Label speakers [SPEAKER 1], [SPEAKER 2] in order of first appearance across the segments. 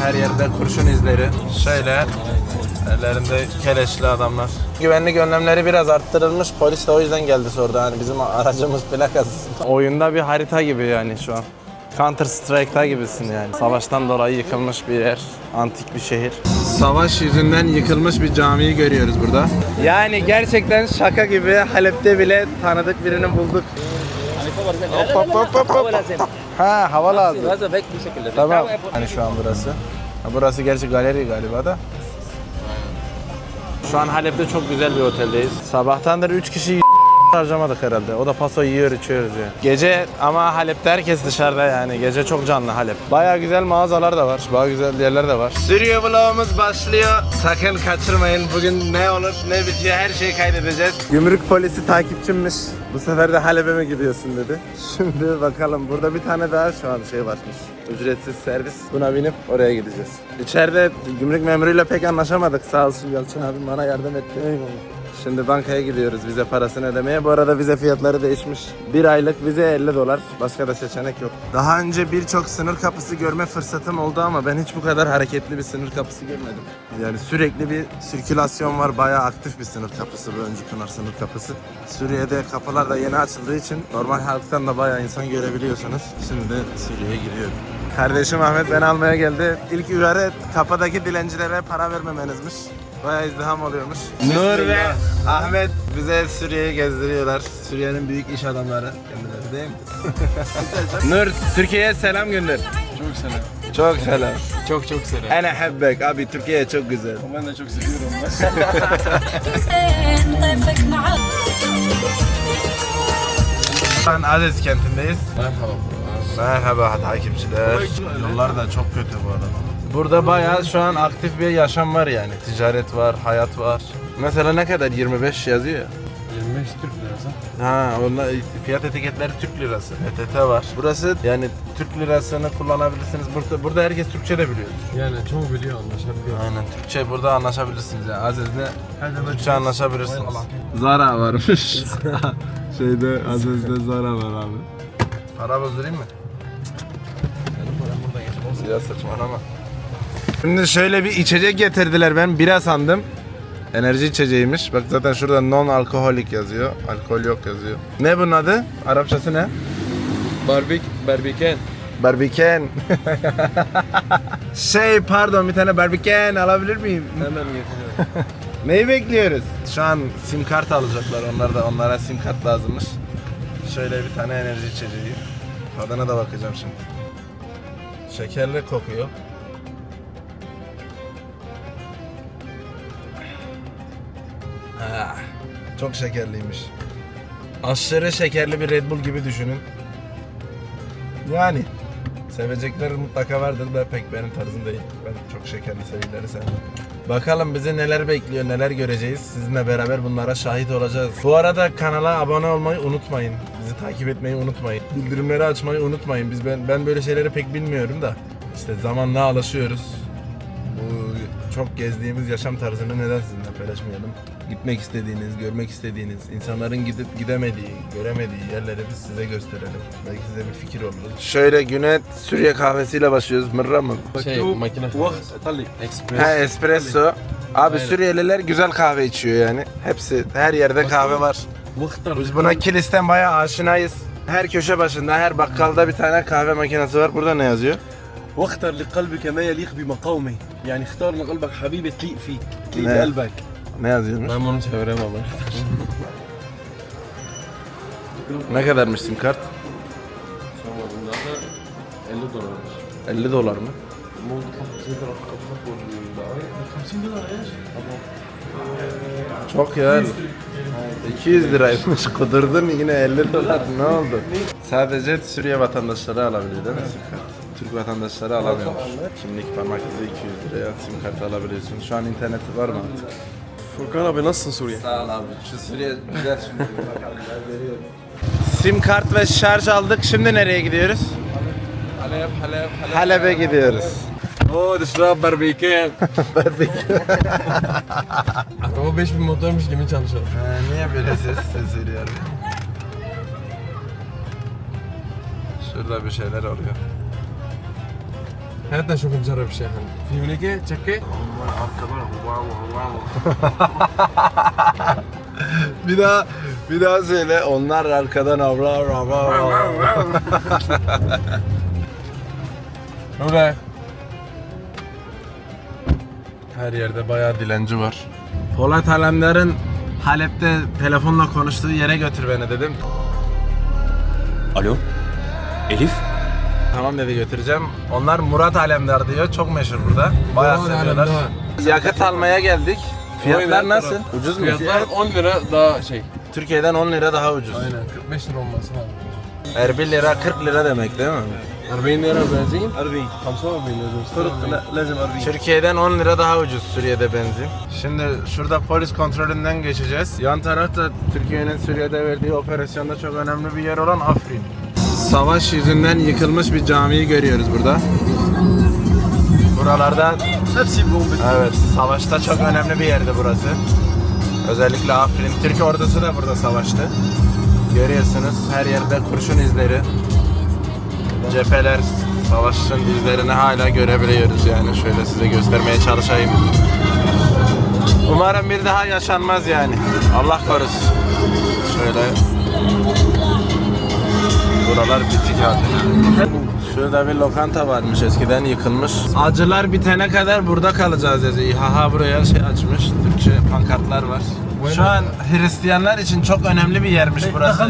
[SPEAKER 1] Her yerde kurşun izleri. Şöyle ellerinde keleşli adamlar. Güvenlik önlemleri biraz arttırılmış. Polis de o yüzden geldi sordu. Hani bizim aracımız plakasız. Oyunda bir harita gibi yani şu an. Counter Strike'da gibisin yani. Savaştan dolayı yıkılmış bir yer, antik bir şehir. Savaş yüzünden yıkılmış bir camiyi görüyoruz burada. Yani gerçekten şaka gibi Halep'te bile tanıdık birini bulduk. Hop, hop, hop, hop, hop. Ha hava lazım.
[SPEAKER 2] Lazım bek bu şekilde.
[SPEAKER 1] Tamam. Hani şu an burası. Burası gerçi galeri galiba da. Şu an Halep'te çok güzel bir oteldeyiz. Sabahtan Sabahtandır 3 kişi harcamadık herhalde. O da paso yiyor içiyoruz ya. Gece ama Halep'te herkes dışarıda yani. Gece çok canlı Halep. Baya güzel mağazalar da var. Baya güzel yerler de var. Suriye vlogumuz başlıyor. Sakın kaçırmayın. Bugün ne olur ne bitiyor her şeyi kaydedeceğiz. Gümrük polisi takipçimmiş. Bu sefer de Halep'e mi gidiyorsun dedi. Şimdi bakalım. Burada bir tane daha şu an şey varmış. Ücretsiz servis. Buna binip oraya gideceğiz. İçeride gümrük memuruyla pek anlaşamadık. Sağ olsun Yalçın abim bana yardım etti. Şimdi bankaya gidiyoruz vize parasını ödemeye. Bu arada vize fiyatları değişmiş. Bir aylık vize 50 dolar. Başka da seçenek yok. Daha önce birçok sınır kapısı görme fırsatım oldu ama ben hiç bu kadar hareketli bir sınır kapısı görmedim. Yani sürekli bir sirkülasyon var. Bayağı aktif bir sınır kapısı bu Öncü Pınar sınır kapısı. Suriye'de kapılar da yeni açıldığı için normal halktan da bayağı insan görebiliyorsunuz. Şimdi Suriye'ye gidiyorum. Kardeşim Ahmet beni almaya geldi. İlk uyarı kapıdaki dilencilere para vermemenizmiş. Baya izdiham alıyormuş. Nur ve Ahmet bize Suriye'yi gezdiriyorlar. Suriye'nin büyük iş adamları kendileri değil mi? Nur Türkiye'ye selam gönder.
[SPEAKER 3] Çok selam.
[SPEAKER 1] Çok selam.
[SPEAKER 3] Çok çok selam.
[SPEAKER 1] Ana hebbek abi Türkiye çok güzel.
[SPEAKER 3] Ben de çok seviyorum.
[SPEAKER 1] Şu an Aziz kentindeyiz.
[SPEAKER 3] Merhaba.
[SPEAKER 1] Merhaba hadi. takipçiler. Yollar da çok kötü bu arada. Burada bayağı şu an aktif bir yaşam var yani. Ticaret var, hayat var. Mesela ne kadar? 25 yazıyor ya.
[SPEAKER 3] 25 Türk lirası.
[SPEAKER 1] Ha, onlar fiyat etiketleri Türk lirası. ETT var. Burası yani Türk lirasını kullanabilirsiniz. Burada burada herkes Türkçe de biliyor.
[SPEAKER 3] Yani çoğu biliyor anlaşabiliyor.
[SPEAKER 1] Aynen Türkçe burada anlaşabilirsiniz yani. Aziz'le Türkçe anlaşabilirsiniz. Zara varmış. Şeyde Aziz'de Zara var abi. Para bozdurayım mı? Ya saçmalama. Şimdi şöyle bir içecek getirdiler ben bira sandım. Enerji içeceğiymiş. Bak zaten şurada non alkoholik yazıyor. Alkol yok yazıyor. Ne bunun adı? Arapçası ne?
[SPEAKER 3] Barbik, barbiken.
[SPEAKER 1] Barbiken. şey pardon bir tane barbiken alabilir miyim?
[SPEAKER 3] Hemen getiriyorum.
[SPEAKER 1] Neyi bekliyoruz? Şu an sim kart alacaklar. Onlar da onlara sim kart lazımmış. Şöyle bir tane enerji içeceği. Tadına da bakacağım şimdi. Şekerli kokuyor. Çok şekerliymiş. Aşırı şekerli bir Red Bull gibi düşünün. Yani sevecekler mutlaka vardır da pek benim tarzım değil. Ben çok şekerli şeyleri sevmem. Bakalım bizi neler bekliyor, neler göreceğiz. Sizinle beraber bunlara şahit olacağız. Bu arada kanala abone olmayı unutmayın. Bizi takip etmeyi unutmayın. Bildirimleri açmayı unutmayın. Biz ben, ben böyle şeyleri pek bilmiyorum da. İşte zamanla alışıyoruz. Çok gezdiğimiz yaşam tarzını neden sizinle paylaşmayalım? Gitmek istediğiniz, görmek istediğiniz, insanların gidip gidemediği, göremediği yerleri biz size gösterelim. Belki size bir fikir olur. Şöyle güne Suriye kahvesiyle başlıyoruz. Mırra mı?
[SPEAKER 3] Şey, makine
[SPEAKER 1] Ha
[SPEAKER 3] Express.
[SPEAKER 1] espresso. Abi
[SPEAKER 3] Aynen.
[SPEAKER 1] Suriyeliler güzel kahve içiyor yani. Hepsi her yerde kahve var.
[SPEAKER 3] Muhtar.
[SPEAKER 1] Biz buna kilisten bayağı aşinayız. Her köşe başında, her bakkalda bir tane kahve makinesi var. Burada ne yazıyor?
[SPEAKER 4] واختر لقلبك ما يليق بمقامه يعني اختار لقلبك حبيبة تليق فيك تليق
[SPEAKER 1] نعم.
[SPEAKER 4] بقلبك
[SPEAKER 1] Ne yazıyormuş?
[SPEAKER 3] Ben bunu çeviremem ama.
[SPEAKER 1] Ne kadarmış sim kart?
[SPEAKER 3] Sormadım daha da 50 dolarmış.
[SPEAKER 1] 50 dolar mı? Çok ya. 200 liraymış. Kudurdun yine 50 dolar. Ne oldu? Sadece Suriye vatandaşları alabiliyor değil mi sim kart? Türk vatandaşları alamıyormuş. Kimlik parmak izi 200 liraya sim kart alabiliyorsun. Şu an internet var mı artık?
[SPEAKER 3] Furkan abi nasılsın Suriye?
[SPEAKER 1] Sağ ol abi. Şu Suriye güzel şimdi. Sim kart ve şarj aldık. Şimdi nereye gidiyoruz?
[SPEAKER 3] Halep, Halep, Halep.
[SPEAKER 1] Halep'e gidiyoruz.
[SPEAKER 3] Oo dışarı barbiken. Araba 5000 motormuş gibi çalışıyor.
[SPEAKER 1] Ee, niye böyle ses ses? Şurada bir şeyler oluyor.
[SPEAKER 3] هات نشوف نجرب شيء احنا في هناك تشكي
[SPEAKER 1] Bir daha bir daha söyle. Onlar arkadan avra avra.
[SPEAKER 3] ولا
[SPEAKER 1] Her yerde bayağı dilenci var. Polat Alemdar'ın Halep'te telefonla konuştuğu yere götür beni dedim.
[SPEAKER 2] Alo? Elif?
[SPEAKER 1] Tamam dedi götüreceğim. Onlar Murat Alemdar diyor. Çok meşhur burada. Bayağı
[SPEAKER 3] Murat
[SPEAKER 1] seviyorlar.
[SPEAKER 3] Alemdar.
[SPEAKER 1] Yakıt almaya geldik. Fiyatlar nasıl? Ucuz mu?
[SPEAKER 3] Fiyatlar 10 lira daha şey.
[SPEAKER 1] Türkiye'den 10 lira daha ucuz.
[SPEAKER 3] Aynen 45 lira olması lazım.
[SPEAKER 1] Her 1 lira 40 lira demek değil mi?
[SPEAKER 3] 40 lira benzin.
[SPEAKER 4] 40
[SPEAKER 3] 45 لازم
[SPEAKER 4] فرق لا لازم 40
[SPEAKER 1] Türkiye'den 10 lira daha ucuz Suriye'de benzin. Şimdi şurada polis kontrolünden geçeceğiz. Yan tarafta Türkiye'nin Suriye'de verdiği operasyonda çok önemli bir yer olan Afrin. Savaş yüzünden yıkılmış bir camiyi görüyoruz burada. Buralarda
[SPEAKER 4] hepsi bombe.
[SPEAKER 1] evet savaşta çok önemli bir yerdi burası. Özellikle Afrin. Türk ordusu da burada savaştı. Görüyorsunuz her yerde kurşun izleri. Cepheler, savaşın izlerini hala görebiliyoruz yani. Şöyle size göstermeye çalışayım. Umarım bir daha yaşanmaz yani. Allah korusun. Şöyle. Buralar bitik halde. Şurada bir lokanta varmış eskiden yıkılmış. Acılar bitene kadar burada kalacağız yazıyor. İHA buraya şey açmış. Türkçe pankartlar var. Şu an Hristiyanlar için çok önemli bir yermiş burası.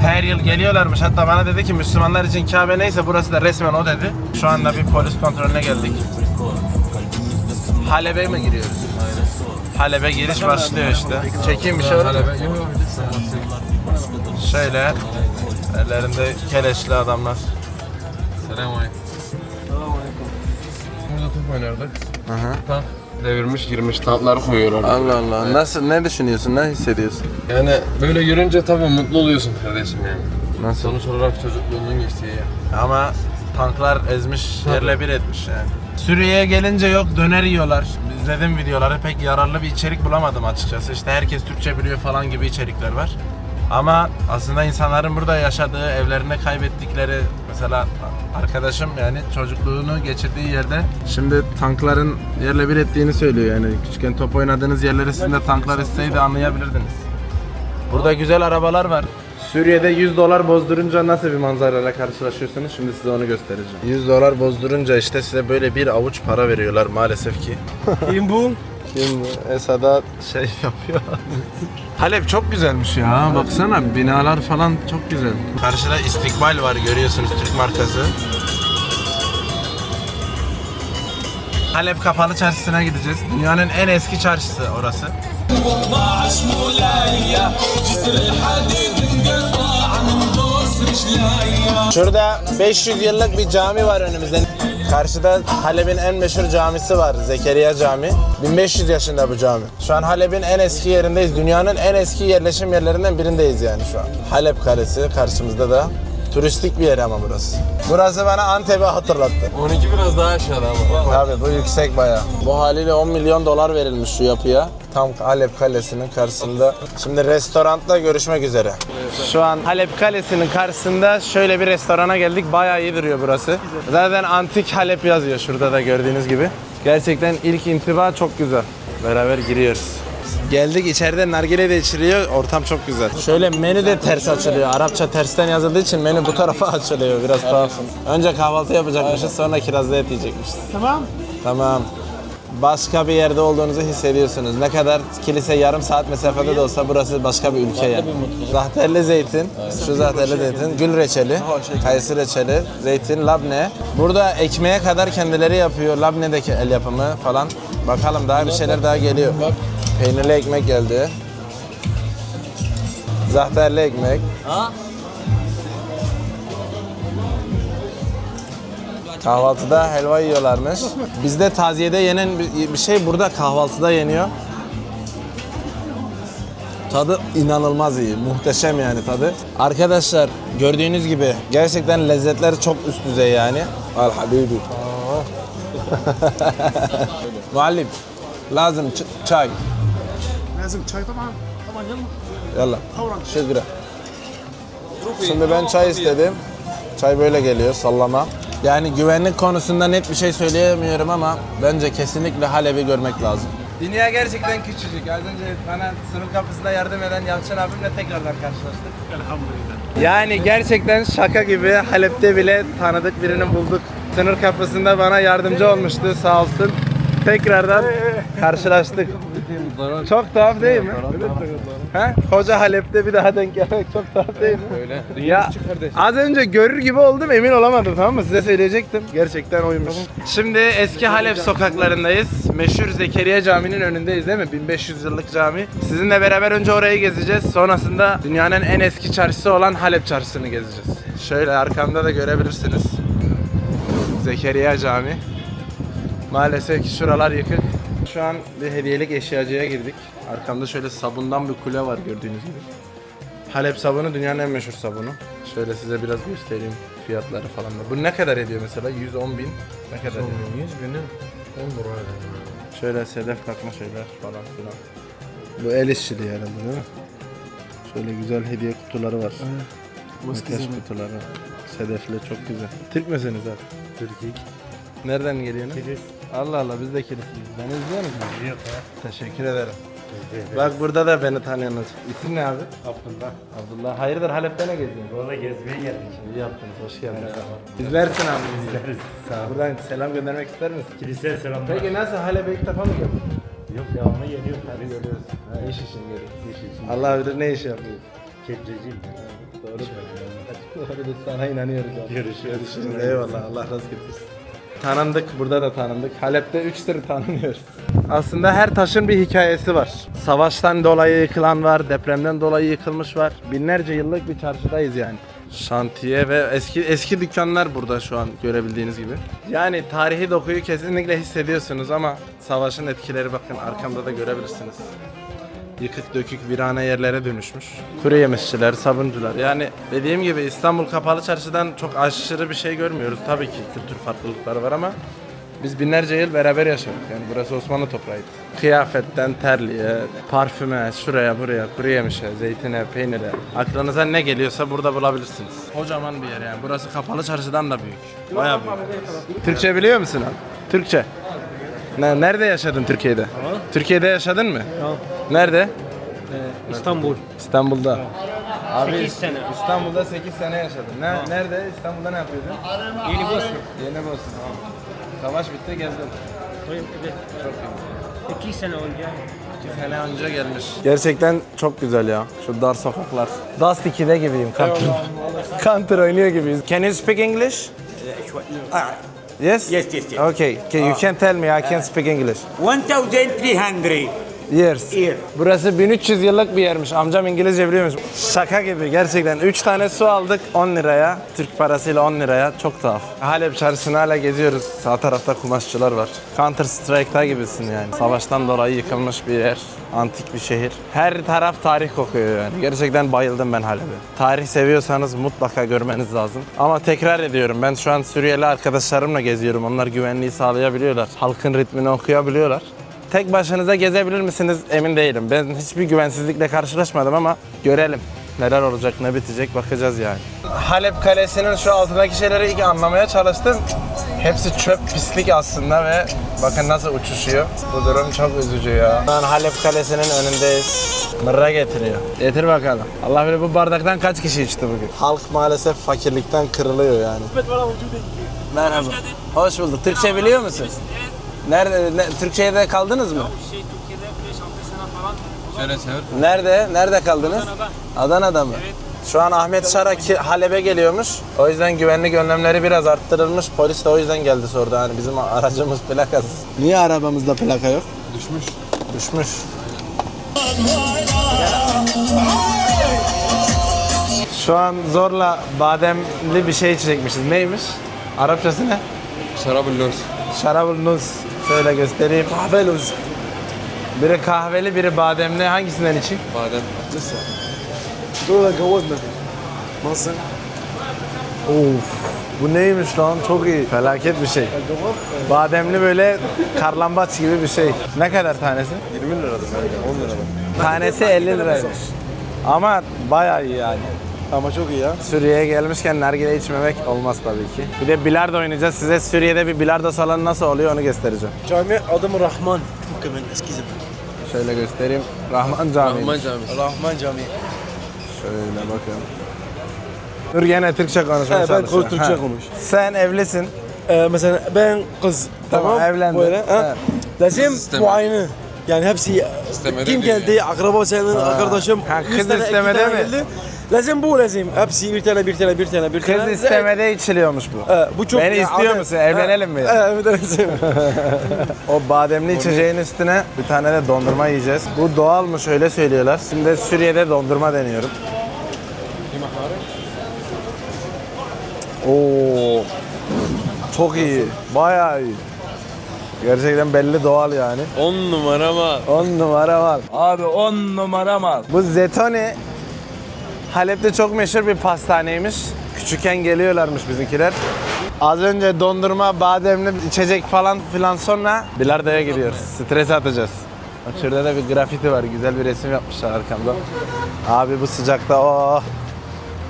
[SPEAKER 1] Her yıl geliyorlarmış. Hatta bana dedi ki Müslümanlar için Kabe neyse burası da resmen o dedi. Şu anda bir polis kontrolüne geldik. Halep'e mi giriyoruz? Halep'e giriş başlıyor işte. Çekeyim bir şey var mı? Şöyle ellerinde keleşli adamlar.
[SPEAKER 3] Selam aleyküm. Burada top oynardık.
[SPEAKER 1] Hı hı.
[SPEAKER 3] Tank devirmiş girmiş tankları koyuyorlar.
[SPEAKER 1] Allah Allah. Nasıl ne düşünüyorsun? Ne hissediyorsun?
[SPEAKER 3] Yani böyle görünce tabii mutlu oluyorsun kardeşim yani.
[SPEAKER 1] Nasıl?
[SPEAKER 3] Sonuç olarak çocukluğunun geçtiği yer.
[SPEAKER 1] Ama tanklar ezmiş, yerle bir etmiş yani. Suriye'ye gelince yok döner yiyorlar. İzledim videoları pek yararlı bir içerik bulamadım açıkçası. İşte herkes Türkçe biliyor falan gibi içerikler var. Ama aslında insanların burada yaşadığı, evlerinde kaybettikleri mesela arkadaşım yani çocukluğunu geçirdiği yerde şimdi tankların yerle bir ettiğini söylüyor yani. Küçükken top oynadığınız yerleri sizin de tanklar isteydi anlayabilirdiniz. Burada güzel arabalar var. Suriye'de 100 dolar bozdurunca nasıl bir manzarayla karşılaşıyorsunuz? Şimdi size onu göstereceğim. 100 dolar bozdurunca işte size böyle bir avuç para veriyorlar maalesef ki.
[SPEAKER 4] Kim bu?
[SPEAKER 1] Kim Esad'a şey yapıyor. Halep çok güzelmiş ya. Baksana binalar falan çok güzel. Karşıda istikbal var görüyorsunuz Türk markası. Halep kapalı çarşısına gideceğiz. Dünyanın en eski çarşısı orası. Şurada 500 yıllık bir cami var önümüzde. Karşıda Halep'in en meşhur camisi var Zekeriya Cami. 1500 yaşında bu cami. Şu an Halep'in en eski yerindeyiz. Dünyanın en eski yerleşim yerlerinden birindeyiz yani şu an. Halep Kalesi karşımızda da. Turistik bir yer ama burası. Burası bana Antep'i hatırlattı.
[SPEAKER 3] 12 biraz daha aşağıda ama.
[SPEAKER 1] Abi bu yüksek baya. Bu haliyle 10 milyon dolar verilmiş şu yapıya. Tam Halep Kalesi'nin karşısında. Şimdi restoranda görüşmek üzere. Şu an Halep Kalesi'nin karşısında şöyle bir restorana geldik. Bayağı iyi duruyor burası. Zaten antik Halep yazıyor şurada da gördüğünüz gibi. Gerçekten ilk intiba çok güzel. Beraber giriyoruz. Geldik içeride nargile de içiliyor. Ortam çok güzel. Şöyle menü de ters açılıyor. Arapça tersten yazıldığı için menü bu tarafa açılıyor. Biraz tuhaf. Önce kahvaltı yapacakmışız sonra kirazlı et yiyecekmişiz. Tamam. Tamam. Başka bir yerde olduğunuzu hissediyorsunuz. Ne kadar kilise yarım saat mesafede de olsa burası başka bir ülke yani. Zahterli zeytin, şu zahterli zeytin, gül reçeli, kayısı reçeli, zeytin, labne. Burada ekmeğe kadar kendileri yapıyor. Labne'deki el yapımı falan. Bakalım daha bir şeyler daha geliyor. Peynirli ekmek geldi. Zahterli ekmek. Kahvaltıda helva yiyorlarmış. Bizde taziyede yenen bir şey burada kahvaltıda yeniyor. Tadı inanılmaz iyi, muhteşem yani tadı. Arkadaşlar gördüğünüz gibi gerçekten lezzetler çok üst düzey yani. Al habibi. Muallim, lazım çay.
[SPEAKER 5] Lazım çay tamam. Tamam
[SPEAKER 1] yalla.
[SPEAKER 5] Yalla.
[SPEAKER 1] Şükür. Şimdi ben çay istedim. Çay böyle geliyor sallama. Yani güvenlik konusunda net bir şey söyleyemiyorum ama bence kesinlikle Halep'i görmek lazım. Dünya gerçekten küçücük. Az önce bana sınıf kapısında yardım eden Yalçın abimle tekrardan karşılaştık. Elhamdülillah. Yani gerçekten şaka gibi Halep'te bile tanıdık birini bulduk. Sınır kapısında bana yardımcı olmuştu sağ olsun. Tekrardan karşılaştık. Çok tuhaf değil mi? Ha? Koca Halep'te bir daha denk gelmek çok tuhaf değil mi?
[SPEAKER 3] Öyle.
[SPEAKER 1] Ya az önce görür gibi oldum emin olamadım tamam mı? Size söyleyecektim. Gerçekten oymuş. Şimdi eski Halep sokaklarındayız. Meşhur Zekeriya Camii'nin önündeyiz değil mi? 1500 yıllık cami. Sizinle beraber önce orayı gezeceğiz. Sonrasında dünyanın en eski çarşısı olan Halep çarşısını gezeceğiz. Şöyle arkamda da görebilirsiniz. Zekeriya Camii. Maalesef ki şuralar yıkık. Şu an bir hediyelik eşyacıya girdik. Arkamda şöyle sabundan bir kule var gördüğünüz gibi. Halep sabunu dünyanın en meşhur sabunu. Şöyle size biraz göstereyim fiyatları falan da. Bu ne kadar ediyor mesela? 110 bin. Ne kadar ediyor?
[SPEAKER 3] 100 binin 10 lira
[SPEAKER 1] Şöyle sedef takma şeyler falan filan. Bu el işçiliği herhalde değil mi? Şöyle güzel hediye kutuları var. Makyaj kutuları. Sedefli çok güzel. Türk müsünüz abi?
[SPEAKER 3] Türkiye.
[SPEAKER 1] Nereden geliyorsunuz? Allah Allah biz de kilisliyiz. Beni izliyor musunuz?
[SPEAKER 3] Yok ha.
[SPEAKER 1] Teşekkür ederim. Bak burada da beni tanıyorsunuz. İsim ne abi?
[SPEAKER 3] Abdullah.
[SPEAKER 1] Abdullah. Hayırdır Halep'te ne geziyorsun?
[SPEAKER 3] Valla gezmeye geldik.
[SPEAKER 1] İyi yaptınız, hoş geldiniz. İzlersin abi.
[SPEAKER 3] İzleriz. Sağ ol.
[SPEAKER 1] Buradan selam göndermek ister misin?
[SPEAKER 3] Kiliseye selamlar.
[SPEAKER 1] Peki nasıl Halep'e ilk defa mı geldin?
[SPEAKER 3] Yok devamlı geliyor. Hadi
[SPEAKER 1] Görüyoruz. Ha, iş için geliyor.
[SPEAKER 3] İş için.
[SPEAKER 1] Allah bilir ne iş yapıyor.
[SPEAKER 3] Kepçeciyim.
[SPEAKER 1] Doğru. Doğrudur sana inanıyoruz abi.
[SPEAKER 3] Görüşürüz.
[SPEAKER 1] Görüşürüz. Eyvallah Allah razı getirsin. Tanındık, burada da tanındık. Halep'te 3 tır tanınıyoruz. Aslında her taşın bir hikayesi var. Savaştan dolayı yıkılan var, depremden dolayı yıkılmış var. Binlerce yıllık bir çarşıdayız yani. Şantiye ve eski eski dükkanlar burada şu an görebildiğiniz gibi. Yani tarihi dokuyu kesinlikle hissediyorsunuz ama savaşın etkileri bakın arkamda da görebilirsiniz. Yıkık dökük virane yerlere dönüşmüş. Kuru yemişçiler, sabuncular. Yani dediğim gibi İstanbul Kapalı Çarşı'dan çok aşırı bir şey görmüyoruz. Tabii ki kültür farklılıkları var ama biz binlerce yıl beraber yaşadık. Yani burası Osmanlı toprağıydı. Kıyafetten terliğe, parfüme, şuraya buraya, kuru yemişe, zeytine, peynire. Aklınıza ne geliyorsa burada bulabilirsiniz. Kocaman bir yer yani. Burası Kapalı Çarşı'dan da büyük. Bayağı büyük. Türkçe biliyor musun abi? Türkçe. Ne, nerede yaşadın Türkiye'de? Türkiye'de yaşadın mı? Nerede?
[SPEAKER 2] İstanbul.
[SPEAKER 1] İstanbul'da. Abi
[SPEAKER 2] 8 sene.
[SPEAKER 1] İstanbul'da 8 sene yaşadım. Ne, nerede? İstanbul'da ne yapıyordun?
[SPEAKER 2] Yeni Bosna.
[SPEAKER 1] Yeni Bosna. Savaş bitti gezdin.
[SPEAKER 2] Evet. İki sene önce.
[SPEAKER 1] 2 sene önce gelmiş. Gerçekten çok güzel ya. Şu dar sokaklar. Dust 2'de gibiyim. Counter, Counter oynuyor gibiyiz. Can you speak English? Ah, Yes?
[SPEAKER 6] Yes, yes, yes.
[SPEAKER 1] Okay. Can, you uh, can tell me I can't uh, speak English.
[SPEAKER 6] 1300
[SPEAKER 1] Years.
[SPEAKER 6] Year.
[SPEAKER 1] Burası 1300 yıllık bir yermiş. Amcam İngilizce biliyormuş. Şaka gibi gerçekten. 3 tane su aldık 10 liraya. Türk parasıyla 10 liraya. Çok tuhaf. Halep çarşısını hala geziyoruz. Sağ tarafta kumaşçılar var. Counter Strike'da gibisin yani. Savaştan dolayı yıkılmış bir yer. Antik bir şehir. Her taraf tarih kokuyor yani. Gerçekten bayıldım ben Halep'e. Tarih seviyorsanız mutlaka görmeniz lazım. Ama tekrar ediyorum ben şu an Suriyeli arkadaşlarımla geziyorum. Onlar güvenliği sağlayabiliyorlar. Halkın ritmini okuyabiliyorlar. Tek başınıza gezebilir misiniz emin değilim. Ben hiçbir güvensizlikle karşılaşmadım ama görelim. Neler olacak, ne bitecek bakacağız yani. Halep Kalesi'nin şu altındaki şeyleri ilk anlamaya çalıştım. Hepsi çöp, pislik aslında ve bakın nasıl uçuşuyor. Bu durum çok üzücü ya. Şu an Halep Kalesi'nin önündeyiz. Mırra getiriyor. Getir bakalım. Allah bilir bu bardaktan kaç kişi içti bugün? Halk maalesef fakirlikten kırılıyor yani. Merhaba. Hoş bulduk. Türkçe biliyor musun? Nerede? Ne, Türkçe'de kaldınız mı?
[SPEAKER 2] Şey Türkiye'de 5-6 sene falan.
[SPEAKER 3] Şöyle çevir.
[SPEAKER 1] Nerede? Nerede kaldınız?
[SPEAKER 2] Adana'da.
[SPEAKER 1] Adana'da mı? Şu an Ahmet Şara ki- Halep'e geliyormuş. O yüzden güvenlik önlemleri biraz arttırılmış. Polis de o yüzden geldi sordu. Hani bizim aracımız plakasız. Niye arabamızda plaka yok?
[SPEAKER 3] Düşmüş.
[SPEAKER 1] Düşmüş. Şu an zorla bademli bir şey çekmişiz. Neymiş? Arapçası ne?
[SPEAKER 3] Şarabı lors.
[SPEAKER 1] Şarabulnuz. Şöyle göstereyim. Kahveluz. Biri kahveli, biri bademli. Hangisinden için?
[SPEAKER 3] Badem.
[SPEAKER 5] Nasıl? Dur da. Nasıl?
[SPEAKER 1] Of. Bu neymiş lan? Çok iyi. Felaket bir şey. Bademli böyle karlambaç gibi bir şey. Ne kadar tanesi?
[SPEAKER 3] 20 liradır bence. 10 liradır.
[SPEAKER 1] Tanesi 50 liraymış. Ama bayağı iyi yani.
[SPEAKER 5] Ama çok iyi ya.
[SPEAKER 1] Suriye'ye gelmişken nargile içmemek olmaz tabii ki. Bir de bilardo oynayacağız. Size Suriye'de bir bilardo salonu nasıl oluyor onu göstereceğim.
[SPEAKER 5] Cami adım Rahman. Kıvın eski zaman.
[SPEAKER 1] Şöyle göstereyim. Rahman Camii.
[SPEAKER 3] Rahman Camisi.
[SPEAKER 5] Rahman Camii.
[SPEAKER 1] Şöyle bakın. Dur gene Türkçe konuşmaya
[SPEAKER 5] He, ben
[SPEAKER 1] çalışıyorum.
[SPEAKER 5] Türkçe
[SPEAKER 1] Ha.
[SPEAKER 5] konuş.
[SPEAKER 1] Sen evlisin.
[SPEAKER 5] Ee, mesela ben kız.
[SPEAKER 1] Tamam,
[SPEAKER 5] Tamam,
[SPEAKER 1] evlendin.
[SPEAKER 5] Böyle, ha? Lazım
[SPEAKER 3] İstemedi.
[SPEAKER 5] muayene. Yani hepsi kim
[SPEAKER 3] diyor
[SPEAKER 5] geldi, akraba senin, arkadaşım.
[SPEAKER 1] Ha,
[SPEAKER 5] yüz
[SPEAKER 1] kız
[SPEAKER 5] tane, iki
[SPEAKER 1] istemedi
[SPEAKER 5] tane
[SPEAKER 1] mi?
[SPEAKER 5] geldi. Lazım bu lazım. Hepsi bir tane, bir tane, bir tane, bir
[SPEAKER 1] Kız
[SPEAKER 5] tane.
[SPEAKER 1] istemede içiliyormuş bu.
[SPEAKER 5] Ee, bu çok
[SPEAKER 1] Beni
[SPEAKER 5] ya,
[SPEAKER 1] istiyor
[SPEAKER 5] adet.
[SPEAKER 1] musun? Evlenelim mi?
[SPEAKER 5] Evlenelim.
[SPEAKER 1] O bademli içeceğin üstüne bir tane de dondurma yiyeceğiz. Bu doğalmış öyle söylüyorlar. Şimdi Suriye'de dondurma deniyorum. Oo. Çok iyi. Bayağı iyi. Gerçekten belli doğal yani.
[SPEAKER 3] 10 numara mı?
[SPEAKER 1] 10 numara var.
[SPEAKER 7] Abi 10 numara mal.
[SPEAKER 1] Bu Zetoni Halep'te çok meşhur bir pastaneymiş. Küçükken geliyorlarmış bizimkiler. Az önce dondurma, bademli içecek falan filan sonra bilardoya gidiyoruz. Stres atacağız. Bak şurada da bir grafiti var. Güzel bir resim yapmışlar arkamda. Abi bu sıcakta oh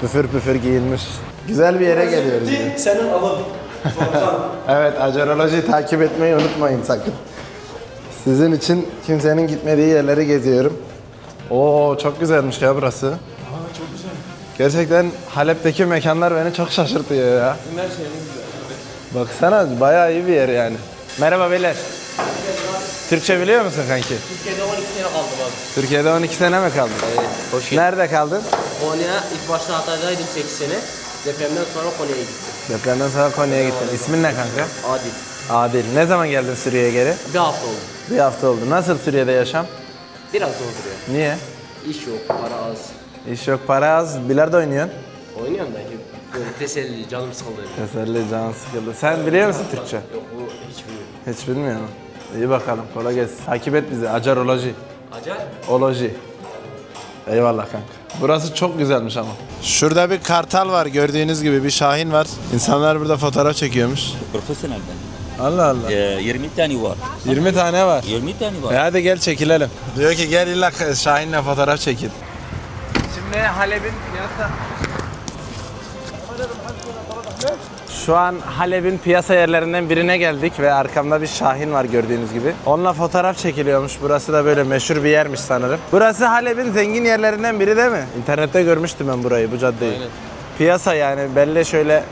[SPEAKER 1] püfür püfür giyinmiş. Güzel bir yere geliyoruz. yine.
[SPEAKER 5] Senin alın.
[SPEAKER 1] Evet, acerolojiyi takip etmeyi unutmayın sakın. Sizin için kimsenin gitmediği yerleri geziyorum. Oo çok güzelmiş ya burası. Güzel. Gerçekten Halep'teki mekanlar beni çok şaşırtıyor ya. Her Baksana bayağı iyi bir yer yani. Merhaba beyler. Türkçe biliyor musun kanki?
[SPEAKER 8] Türkiye'de 12 sene kaldım abi.
[SPEAKER 1] Türkiye'de 12 sene mi kaldın?
[SPEAKER 8] Hoş geldin.
[SPEAKER 1] Nerede kaldın?
[SPEAKER 8] Konya ilk başta Hatay'daydım 8 sene. Depremden sonra Konya'ya gittim.
[SPEAKER 1] Depremden sonra Konya'ya gittin. İsmin ne kanka?
[SPEAKER 8] Adil.
[SPEAKER 1] Adil. Ne zaman geldin Suriye'ye geri?
[SPEAKER 8] Bir hafta oldu.
[SPEAKER 1] Bir hafta oldu. Nasıl Suriye'de yaşam?
[SPEAKER 8] Biraz zor duruyor.
[SPEAKER 1] Niye?
[SPEAKER 8] İş yok, para az.
[SPEAKER 1] İş yok, para az. Bilardo oynuyorsun.
[SPEAKER 8] Oynuyorum da böyle teselli, canım sıkıldı.
[SPEAKER 1] Teselli, can sıkıldı. Sen biliyor musun Türkçe?
[SPEAKER 8] Yok bu hiç bilmiyorum.
[SPEAKER 1] Hiç bilmiyorum. İyi bakalım. Kolay gelsin. Takip et bizi. Acaroloji.
[SPEAKER 8] Acayip.
[SPEAKER 1] Oloji. Eyvallah kanka. Burası çok güzelmiş ama. Şurada bir kartal var gördüğünüz gibi bir şahin var. İnsanlar burada fotoğraf çekiyormuş.
[SPEAKER 7] Profesyonelden.
[SPEAKER 1] Allah Allah.
[SPEAKER 7] Ee, 20 tane var.
[SPEAKER 1] 20 tane var.
[SPEAKER 7] 20 tane
[SPEAKER 1] E
[SPEAKER 7] var.
[SPEAKER 1] hadi gel çekilelim. Diyor ki gel illa Şahin'le fotoğraf çekin. Şimdi Halep'in piyasa... Şu an Halep'in piyasa yerlerinden birine geldik ve arkamda bir Şahin var gördüğünüz gibi. Onunla fotoğraf çekiliyormuş. Burası da böyle meşhur bir yermiş sanırım. Burası Halep'in zengin yerlerinden biri değil mi? İnternette görmüştüm ben burayı, bu caddeyi. Piyasa yani belli şöyle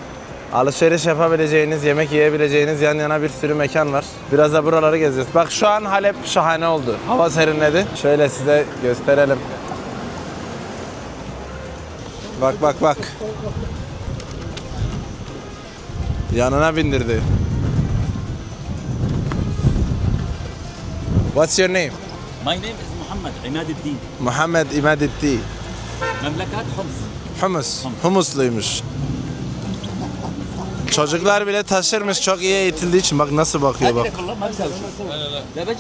[SPEAKER 1] alışveriş yapabileceğiniz, yemek yiyebileceğiniz yan yana bir sürü mekan var. Biraz da buraları gezeceğiz. Bak şu an Halep şahane oldu. Hava serinledi. Şöyle size gösterelim. Bak bak bak. Yanına bindirdi. What's your name?
[SPEAKER 7] My name is Muhammad İmaduddin.
[SPEAKER 1] Muhammed İmaditti.
[SPEAKER 7] Memleket Homs.
[SPEAKER 1] Humus. Humusluymuş. Çocuklar bile taşırmış çok iyi eğitildiği için bak nasıl bakıyor bak.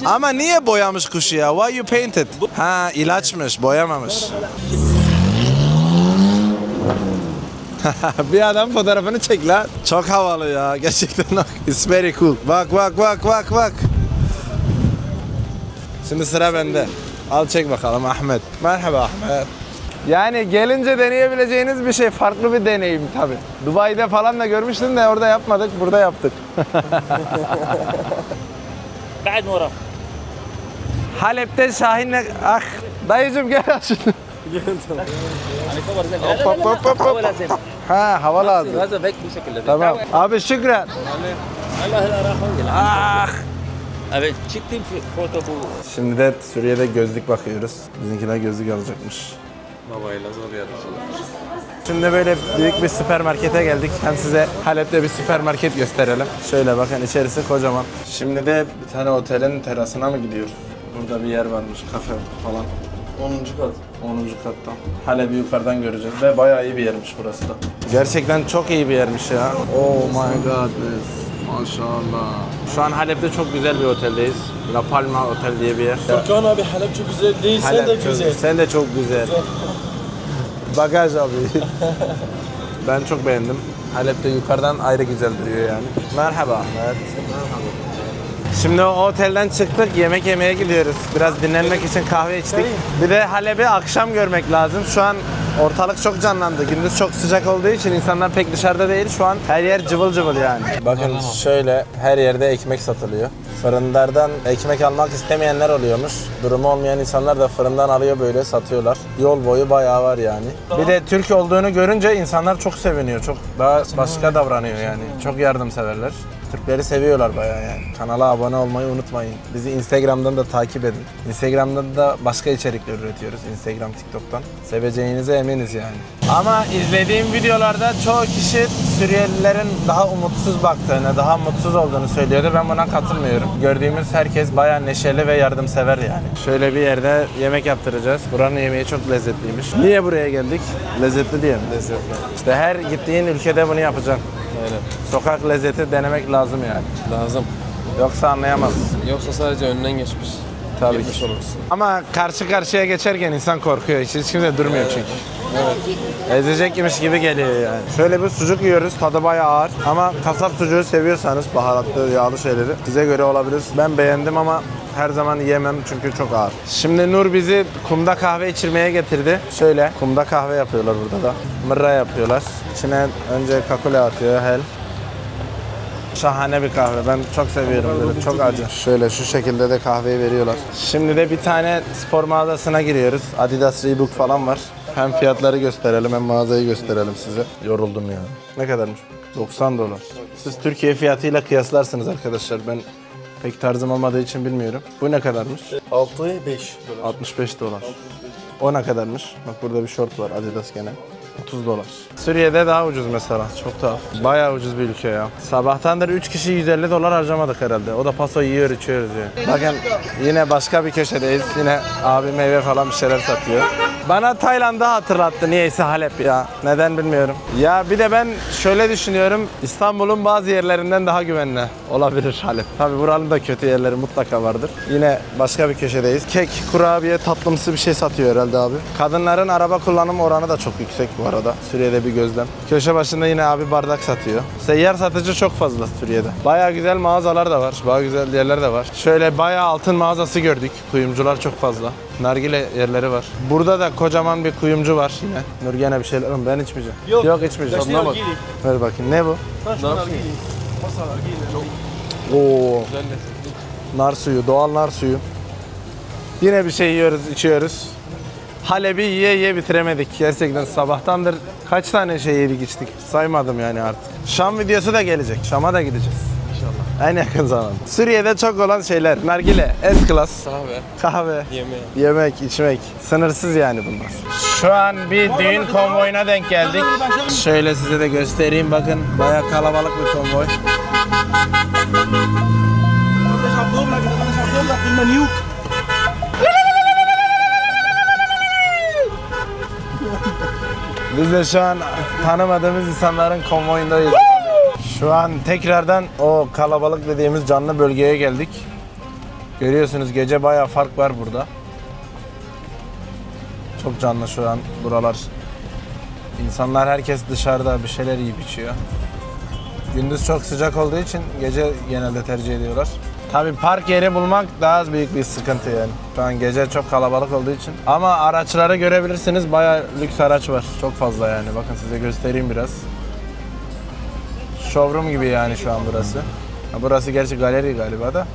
[SPEAKER 1] Ama niye boyamış kuşu ya? Why you painted? Ha ilaçmış, boyamamış. bir adam fotoğrafını çek lan. Çok havalı ya gerçekten. bak. It's very cool. Bak bak bak bak bak. Şimdi sıra bende. Al çek bakalım Ahmet. Merhaba Ahmet. Yani gelince deneyebileceğiniz bir şey. Farklı bir deneyim tabi. Dubai'de falan da görmüştüm de orada yapmadık. Burada yaptık.
[SPEAKER 7] بعد ورا.
[SPEAKER 1] Halep'te Şahin'le... Ah dayıcım gel al şunu.
[SPEAKER 7] يعني صور زي
[SPEAKER 1] Hop, hop, hop, hop, hop.
[SPEAKER 7] لازم
[SPEAKER 1] Ha hava lazım.
[SPEAKER 7] هذا بيك بشكل
[SPEAKER 1] Tamam. Abi şükran.
[SPEAKER 7] الله لا راح
[SPEAKER 1] Ah.
[SPEAKER 7] Evet çıktım foto bu.
[SPEAKER 1] Şimdi de Suriye'de gözlük bakıyoruz. Bizimkiler gözlük alacakmış.
[SPEAKER 3] Babayla zor yarışıyorlar.
[SPEAKER 1] Şimdi böyle büyük bir süpermarkete geldik. Hem size Halep'te bir süpermarket gösterelim. Şöyle bakın içerisi kocaman. Şimdi de bir tane otelin terasına mı gidiyoruz? Burada bir yer varmış, kafe falan. 10. kat. 10. kattan. Halep'i yukarıdan göreceğiz ve bayağı iyi bir yermiş burası da. Gerçekten çok iyi bir yermiş ya. Oh my god. Maşallah. Şu an Halep'te çok güzel bir oteldeyiz. La Palma Otel diye bir yer.
[SPEAKER 5] Furkan abi Halep çok güzel değil, sen
[SPEAKER 1] Halep
[SPEAKER 5] de
[SPEAKER 1] çok-
[SPEAKER 5] güzel.
[SPEAKER 1] Sen de çok güzel. Bagaj abi. ben çok beğendim. Halep'te yukarıdan ayrı güzel duruyor yani. Merhaba Ahmet. Şimdi o otelden çıktık, yemek yemeye gidiyoruz. Biraz dinlenmek için kahve içtik. Bir de Halep'i akşam görmek lazım. Şu an Ortalık çok canlandı. Gündüz çok sıcak olduğu için insanlar pek dışarıda değil. Şu an her yer cıvıl cıvıl yani. Bakın şöyle her yerde ekmek satılıyor. Fırınlardan ekmek almak istemeyenler oluyormuş. Durumu olmayan insanlar da fırından alıyor böyle satıyorlar. Yol boyu bayağı var yani. Bir de Türk olduğunu görünce insanlar çok seviniyor. Çok daha başka davranıyor yani. Çok yardımseverler. Türkleri seviyorlar bayağı yani. Kanala abone olmayı unutmayın. Bizi Instagram'dan da takip edin. Instagram'dan da başka içerikler üretiyoruz. Instagram, TikTok'tan. Seveceğinize eminiz yani. Ama izlediğim videolarda çoğu kişi Suriyelilerin daha umutsuz baktığını, daha mutsuz olduğunu söylüyordu. Ben buna katılmıyorum. Gördüğümüz herkes bayağı neşeli ve yardımsever yani. Şöyle bir yerde yemek yaptıracağız. Buranın yemeği çok lezzetliymiş. Niye buraya geldik? Lezzetli diye mi? Lezzetli. İşte her gittiğin ülkede bunu yapacaksın.
[SPEAKER 3] Aynen.
[SPEAKER 1] Sokak lezzeti denemek lazım yani.
[SPEAKER 3] Lazım.
[SPEAKER 1] Yoksa anlayamazsın.
[SPEAKER 3] Yoksa sadece önünden geçmiş.
[SPEAKER 1] Tabii
[SPEAKER 3] Geçmiş
[SPEAKER 1] ki.
[SPEAKER 3] olursun.
[SPEAKER 1] Ama karşı karşıya geçerken insan korkuyor. Hiç, hiç kimse durmuyor çünkü. Ezecekmiş gibi geliyor yani. Şöyle bir sucuk yiyoruz. Tadı bayağı ağır. Ama kasap sucuğu seviyorsanız baharatlı, yağlı şeyleri size göre olabilir. Ben beğendim ama her zaman yiyemem çünkü çok ağır. Şimdi Nur bizi kumda kahve içirmeye getirdi. Şöyle kumda kahve yapıyorlar burada da. Mırra yapıyorlar. İçine önce kakule atıyor, hel. Şahane bir kahve. Ben çok seviyorum böyle. Çok acı. Şöyle şu şekilde de kahveyi veriyorlar. Şimdi de bir tane spor mağazasına giriyoruz. Adidas, Reebok falan var. Hem fiyatları gösterelim hem mağazayı gösterelim size. Yoruldum ya. Ne kadarmış? 90 dolar. Siz Türkiye fiyatıyla kıyaslarsınız arkadaşlar. Ben pek tarzım olmadığı için bilmiyorum. Bu ne kadarmış?
[SPEAKER 4] 6 5 dolar
[SPEAKER 1] 65 dolar. O ne kadarmış? Bak burada bir short var Adidas gene. 30 dolar. Suriye'de daha ucuz mesela. Çok daha. Bayağı ucuz bir ülke ya. Sabahtandır 3 kişi 150 dolar harcamadık herhalde. O da paso yiyor içiyoruz ya. Bakın yine başka bir köşedeyiz. Yine abi meyve falan bir şeyler satıyor. Bana Tayland'ı hatırlattı niyeyse Halep ya. Neden bilmiyorum. Ya bir de ben şöyle düşünüyorum. İstanbul'un bazı yerlerinden daha güvenli olabilir Halep. Tabi buranın da kötü yerleri mutlaka vardır. Yine başka bir köşedeyiz. Kek, kurabiye, tatlımsı bir şey satıyor herhalde abi. Kadınların araba kullanım oranı da çok yüksek bu arada. Suriye'de bir gözlem. Köşe başında yine abi bardak satıyor. Seyyar satıcı çok fazla Suriye'de. Baya güzel mağazalar da var. Baya güzel yerler de var. Şöyle baya altın mağazası gördük. Kuyumcular çok fazla. Nargile yerleri var. Burada da kocaman bir kuyumcu var yine. Nur gene bir şeyler. Ben içmeyeceğim. Yok, Yok içmeyeceğim.
[SPEAKER 4] Tadına bak.
[SPEAKER 1] Ver bakayım. Ne bu?
[SPEAKER 4] Masa nargile.
[SPEAKER 1] Oo. Nar suyu, doğal nar suyu. Yine bir şey yiyoruz, içiyoruz. Halep'i yiye yiye bitiremedik. Gerçekten sabahtandır kaç tane şey yedik içtik. Saymadım yani artık. Şam videosu da gelecek. Şam'a da gideceğiz. İnşallah. En yakın zamanda. Suriye'de çok olan şeyler. Nargile, S-Class,
[SPEAKER 3] Kahve.
[SPEAKER 1] kahve,
[SPEAKER 3] Yemeğe.
[SPEAKER 1] yemek, içmek. Sınırsız yani bunlar. Şu an bir düğün konvoyuna denk geldik. Şöyle size de göstereyim bakın. Baya kalabalık bir konvoy. Biz de şu an tanımadığımız insanların konvoyundayız. Şu an tekrardan o kalabalık dediğimiz canlı bölgeye geldik. Görüyorsunuz gece bayağı fark var burada. Çok canlı şu an buralar. İnsanlar herkes dışarıda bir şeyler yiyip içiyor. Gündüz çok sıcak olduğu için gece genelde tercih ediyorlar. Tabii park yeri bulmak daha büyük bir sıkıntı yani. Şu an gece çok kalabalık olduğu için. Ama araçları görebilirsiniz. Bayağı lüks araç var. Çok fazla yani. Bakın size göstereyim biraz. Showroom gibi yani şu an burası. Burası gerçi galeri galiba da.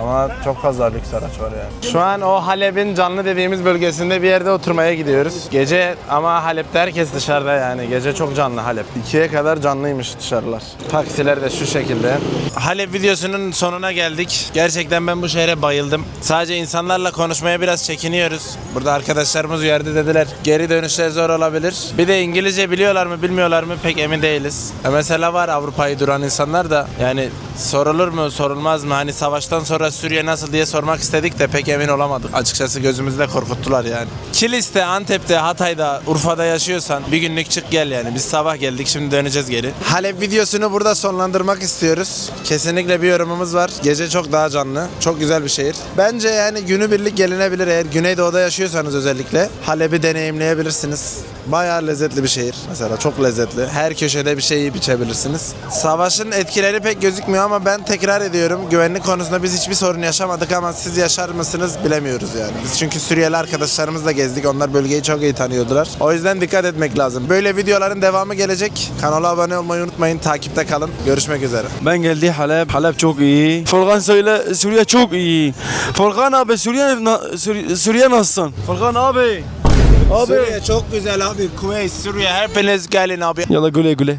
[SPEAKER 1] Ama çok fazla lüks araç var yani. Şu an o Halep'in canlı dediğimiz bölgesinde bir yerde oturmaya gidiyoruz. Gece ama Halep'te herkes dışarıda yani. Gece çok canlı Halep. İkiye kadar canlıymış dışarılar. Taksiler de şu şekilde. Halep videosunun sonuna geldik. Gerçekten ben bu şehre bayıldım. Sadece insanlarla konuşmaya biraz çekiniyoruz. Burada arkadaşlarımız uyardı dediler. Geri dönüşler zor olabilir. Bir de İngilizce biliyorlar mı bilmiyorlar mı pek emin değiliz. E mesela var Avrupa'yı duran insanlar da yani sorulur mu sorulmaz mı? Hani savaştan sonra Suriye nasıl diye sormak istedik de pek emin olamadık. Açıkçası gözümüzde korkuttular yani. Kilis'te, Antep'te, Hatay'da, Urfa'da yaşıyorsan bir günlük çık gel yani. Biz sabah geldik şimdi döneceğiz geri. Halep videosunu burada sonlandırmak istiyoruz. Kesinlikle bir yorumumuz var. Gece çok daha canlı. Çok güzel bir şehir. Bence yani günübirlik gelinebilir eğer Güneydoğu'da yaşıyorsanız özellikle. Halep'i deneyimleyebilirsiniz. Bayağı lezzetli bir şehir. Mesela çok lezzetli. Her köşede bir şey yiyip içebilirsiniz. Savaşın etkileri pek gözükmüyor ama ben tekrar ediyorum. Güvenlik konusunda biz hiçbir sorun yaşamadık ama siz yaşar mısınız bilemiyoruz yani. Biz çünkü Suriyeli arkadaşlarımızla gezdik. Onlar bölgeyi çok iyi tanıyordular. O yüzden dikkat etmek lazım. Böyle videoların devamı gelecek. Kanala abone olmayı unutmayın. Takipte kalın. Görüşmek üzere.
[SPEAKER 5] Ben geldi Halep. Halep çok iyi. Furkan söyle Suriye çok iyi. Furkan abi Suriye Suriye nasılsın? Furkan abi. Abi.
[SPEAKER 1] Suriye çok güzel abi. Kuveyt, Suriye hepiniz gelin abi.
[SPEAKER 5] Yalla güle güle.